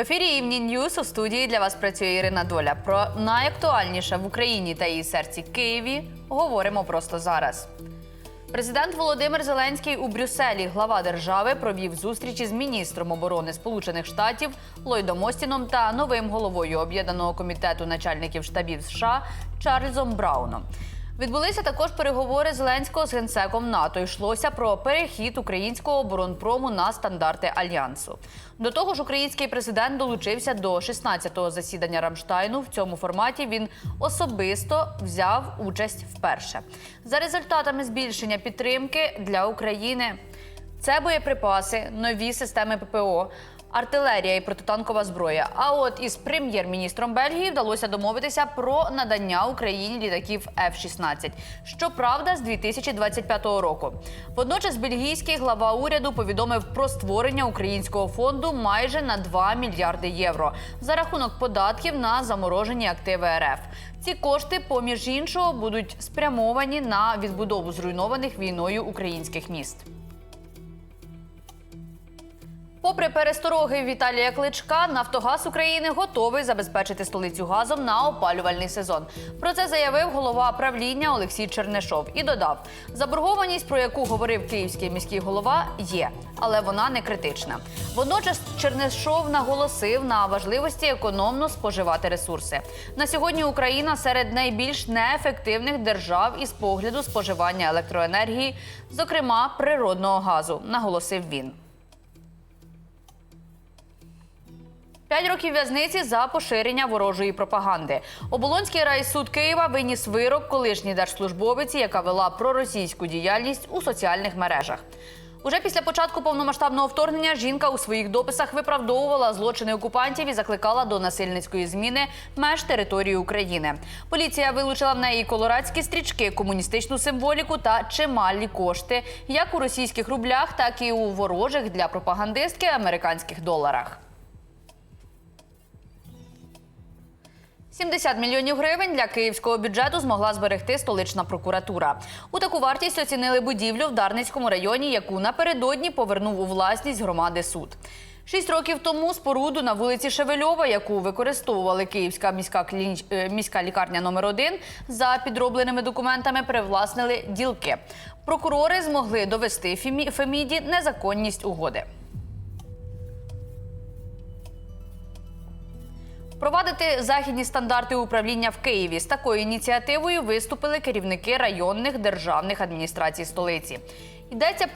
ефірі Evening News у студії для вас працює Ірина Доля. Про найактуальніше в Україні та її серці Києві говоримо просто зараз. Президент Володимир Зеленський у Брюсселі, глава держави, провів зустрічі з міністром оборони Сполучених Штатів Ллойдом Остіном та новим головою об'єднаного комітету начальників штабів США Чарльзом Брауном. Відбулися також переговори Зеленського з генсеком НАТО. Йшлося про перехід українського оборонпрому на стандарти альянсу. До того ж, український президент долучився до 16-го засідання Рамштайну. В цьому форматі він особисто взяв участь вперше. За результатами збільшення підтримки для України. Це боєприпаси, нові системи ППО, артилерія і протитанкова зброя. А от із прем'єр-міністром Бельгії вдалося домовитися про надання Україні літаків F-16. Щоправда, з 2025 року. Водночас бельгійський глава уряду повідомив про створення українського фонду майже на 2 мільярди євро за рахунок податків на заморожені активи РФ. Ці кошти, поміж іншого, будуть спрямовані на відбудову зруйнованих війною українських міст. Попри перестороги Віталія Кличка, Нафтогаз України готовий забезпечити столицю газом на опалювальний сезон. Про це заявив голова правління Олексій Чернешов і додав: заборгованість, про яку говорив київський міський голова, є, але вона не критична. Водночас Чернешов наголосив на важливості економно споживати ресурси. На сьогодні Україна серед найбільш неефективних держав із погляду споживання електроенергії, зокрема природного газу, наголосив він. П'ять років в'язниці за поширення ворожої пропаганди. Оболонський райсуд Києва виніс вирок колишній держслужбовиці, яка вела проросійську діяльність у соціальних мережах. Уже після початку повномасштабного вторгнення жінка у своїх дописах виправдовувала злочини окупантів і закликала до насильницької зміни меж території України. Поліція вилучила в неї колорадські стрічки, комуністичну символіку та чималі кошти, як у російських рублях, так і у ворожих для пропагандистки американських доларах. 70 мільйонів гривень для київського бюджету змогла зберегти столична прокуратура. У таку вартість оцінили будівлю в Дарницькому районі, яку напередодні повернув у власність громади суд. Шість років тому споруду на вулиці Шевельова, яку використовували Київська міська клініч... е, міська лікарня номер 1 за підробленими документами привласнили ділки. Прокурори змогли довести Фемі- Феміді незаконність угоди. Провадити західні стандарти управління в Києві з такою ініціативою виступили керівники районних державних адміністрацій столиці. Йдеться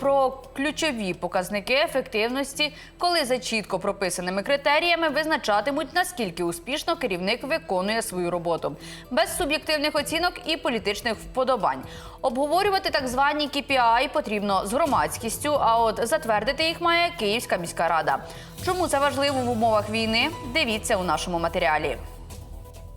про ключові показники ефективності, коли за чітко прописаними критеріями визначатимуть, наскільки успішно керівник виконує свою роботу, без суб'єктивних оцінок і політичних вподобань. Обговорювати так звані KPI потрібно з громадськістю, а от затвердити їх має Київська міська рада. Чому це важливо в умовах війни? Дивіться у нашому матеріалі.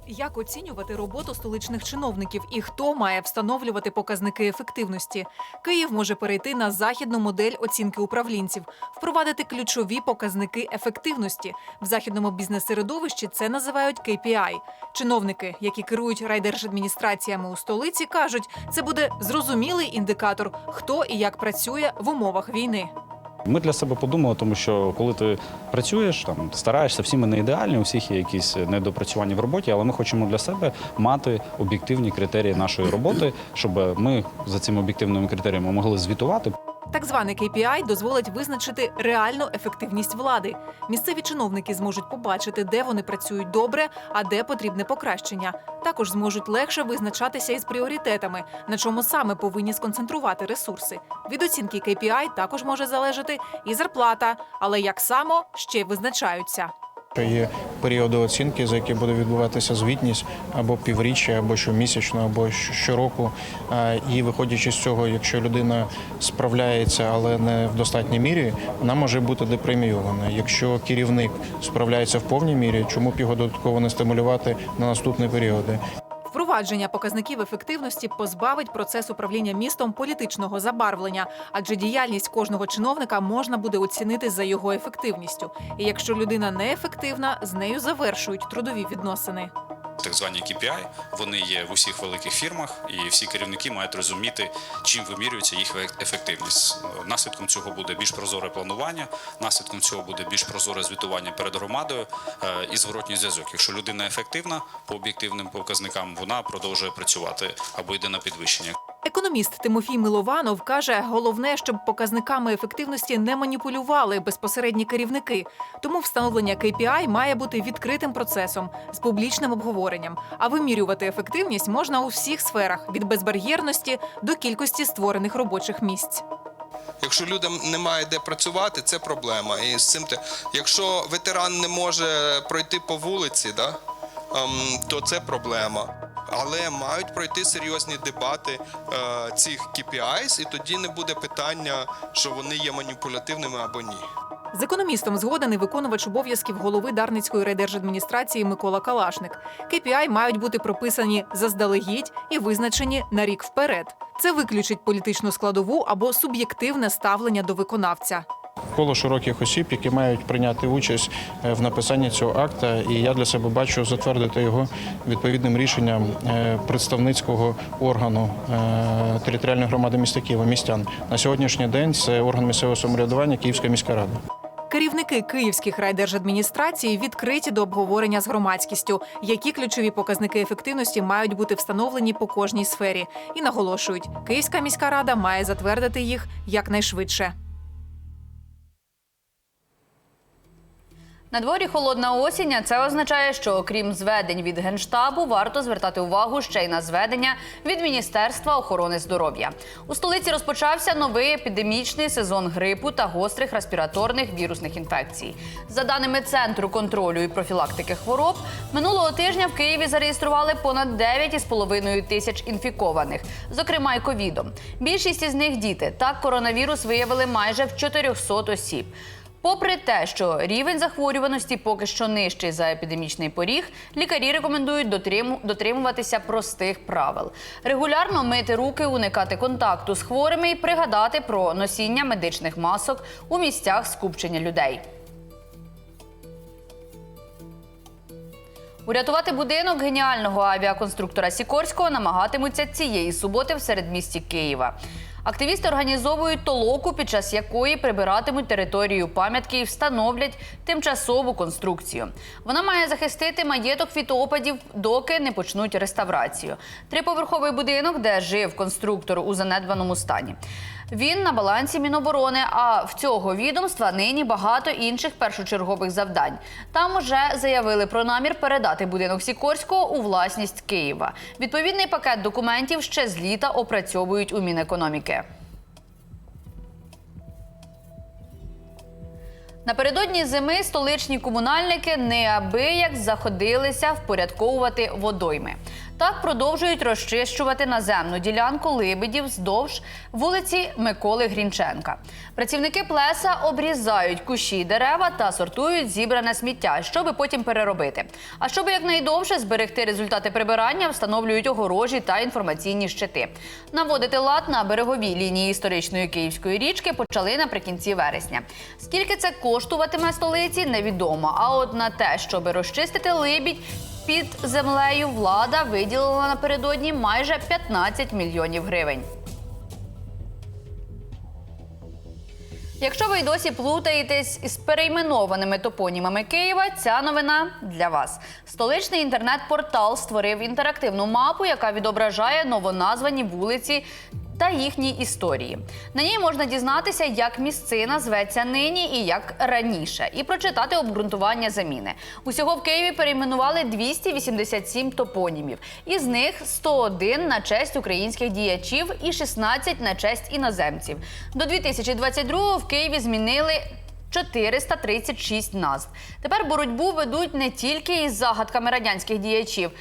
Як оцінювати роботу столичних чиновників і хто має встановлювати показники ефективності? Київ може перейти на західну модель оцінки управлінців, впровадити ключові показники ефективності. В західному бізнес-середовищі це називають KPI. Чиновники, які керують райдержадміністраціями у столиці, кажуть, це буде зрозумілий індикатор, хто і як працює в умовах війни. Ми для себе подумали, тому що коли ти працюєш, там стараєшся, всі ми не ідеальні, у всіх є якісь недопрацювання в роботі, але ми хочемо для себе мати об'єктивні критерії нашої роботи, щоб ми за цими об'єктивними критеріями могли звітувати. Так званий KPI дозволить визначити реальну ефективність влади. Місцеві чиновники зможуть побачити, де вони працюють добре, а де потрібне покращення. Також зможуть легше визначатися із пріоритетами, на чому саме повинні сконцентрувати ресурси. Від оцінки KPI також може залежати і зарплата, але як само ще визначаються. Є періоди оцінки, за які буде відбуватися звітність або півріччя, або щомісячно, або щороку. І виходячи з цього, якщо людина справляється, але не в достатній мірі, вона може бути депремійована. Якщо керівник справляється в повній мірі, чому б його додатково не стимулювати на наступні періоди? Впровадження показників ефективності позбавить процес управління містом політичного забарвлення, адже діяльність кожного чиновника можна буде оцінити за його ефективністю. І якщо людина неефективна, з нею завершують трудові відносини. Так звані KPI, вони є в усіх великих фірмах, і всі керівники мають розуміти, чим вимірюється їх ефективність. Наслідком цього буде більш прозоре планування, наслідком цього буде більш прозоре звітування перед громадою е, і зворотній зв'язок. Якщо людина ефективна по об'єктивним показникам, вона продовжує працювати або йде на підвищення. Економіст Тимофій Милованов каже, головне, щоб показниками ефективності не маніпулювали безпосередні керівники. Тому встановлення KPI має бути відкритим процесом з публічним обговоренням. А вимірювати ефективність можна у всіх сферах від безбар'єрності до кількості створених робочих місць. Якщо людям немає де працювати, це проблема. І з цим те, якщо ветеран не може пройти по вулиці, да, ем, то це проблема. Але мають пройти серйозні дебати е, цих KPIs, і тоді не буде питання, що вони є маніпулятивними або ні. З економістом згоден і виконувач обов'язків голови Дарницької райдержадміністрації Микола Калашник. KPI мають бути прописані заздалегідь і визначені на рік вперед. Це виключить політичну складову або суб'єктивне ставлення до виконавця. Коло широких осіб, які мають прийняти участь е, в написанні цього акта, і я для себе бачу затвердити його відповідним рішенням е, представницького органу е, територіальної громади міста Києва містян. На сьогоднішній день це орган місцевого самоврядування Київська міська рада. Керівники київських райдержадміністрацій відкриті до обговорення з громадськістю, які ключові показники ефективності мають бути встановлені по кожній сфері. І наголошують, Київська міська рада має затвердити їх якнайшвидше. На дворі холодна осінь, а це означає, що окрім зведень від генштабу, варто звертати увагу ще й на зведення від Міністерства охорони здоров'я. У столиці розпочався новий епідемічний сезон грипу та гострих респіраторних вірусних інфекцій. За даними центру контролю і профілактики хвороб, минулого тижня в Києві зареєстрували понад 9,5 тисяч інфікованих, зокрема й ковідом. Більшість із них діти. Так коронавірус виявили майже в 400 осіб. Попри те, що рівень захворюваності поки що нижчий за епідемічний поріг, лікарі рекомендують дотриму- дотримуватися простих правил: регулярно мити руки, уникати контакту з хворими і пригадати про носіння медичних масок у місцях скупчення людей. Урятувати будинок геніального авіаконструктора Сікорського намагатимуться цієї суботи в середмісті Києва. Активісти організовують толоку, під час якої прибиратимуть територію пам'ятки і встановлять тимчасову конструкцію. Вона має захистити маєток від опадів, доки не почнуть реставрацію. Триповерховий будинок, де жив конструктор у занедбаному стані. Він на балансі Міноборони. А в цього відомства нині багато інших першочергових завдань. Там уже заявили про намір передати будинок Сікорського у власність Києва. Відповідний пакет документів ще з літа опрацьовують у Мінекономіки. Напередодні зими столичні комунальники неабияк заходилися впорядковувати водойми. Так продовжують розчищувати наземну ділянку либедів вздовж вулиці Миколи Грінченка. Працівники плеса обрізають кущі дерева та сортують зібране сміття, щоби потім переробити. А щоб якнайдовше зберегти результати прибирання, встановлюють огорожі та інформаційні щити. Наводити лад на береговій лінії історичної київської річки почали наприкінці вересня. Скільки це коштуватиме столиці, невідомо. А от на те, щоб розчистити либідь. Під землею влада виділила напередодні майже 15 мільйонів гривень. Якщо ви й досі плутаєтесь із перейменованими топонімами Києва, ця новина для вас. Столичний інтернет-портал створив інтерактивну мапу, яка відображає новоназвані вулиці. Та їхні історії на ній можна дізнатися, як місцина зветься нині і як раніше, і прочитати обґрунтування заміни. Усього в Києві перейменували 287 топонімів, із них 101 на честь українських діячів і 16 на честь іноземців. До 2022-го в Києві змінили 436 назв. Тепер боротьбу ведуть не тільки із загадками радянських діячів.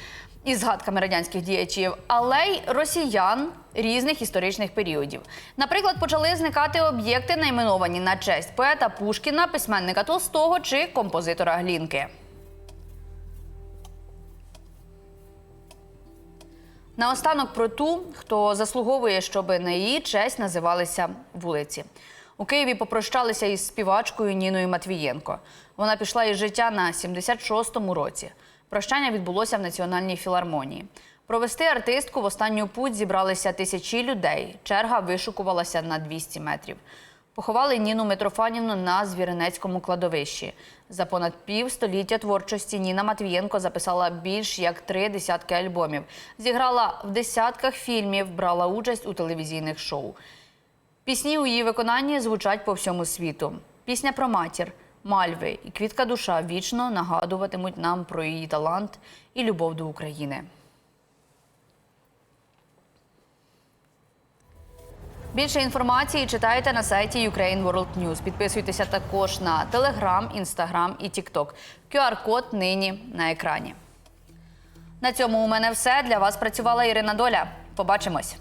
Із згадками радянських діячів, але й росіян різних історичних періодів. Наприклад, почали зникати об'єкти, найменовані на честь поета Пушкіна, письменника Толстого чи композитора Глінки. Наостанок про ту, хто заслуговує, щоб на її честь називалися вулиці. У Києві попрощалися із співачкою Ніною Матвієнко. Вона пішла із життя на 76-му році. Прощання відбулося в Національній філармонії. Провести артистку в останню путь зібралися тисячі людей. Черга вишукувалася на 200 метрів. Поховали Ніну Митрофанівну на Звіринецькому кладовищі. За понад півстоліття творчості Ніна Матвієнко записала більш як три десятки альбомів. Зіграла в десятках фільмів, брала участь у телевізійних шоу. Пісні у її виконанні звучать по всьому світу. Пісня про матір, мальви і квітка душа вічно нагадуватимуть нам про її талант і любов до України. Більше інформації читайте на сайті Ukraine World News. Підписуйтеся також на Telegram, Instagram і TikTok. QR-код нині на екрані. На цьому у мене все. Для вас працювала Ірина Доля. Побачимось.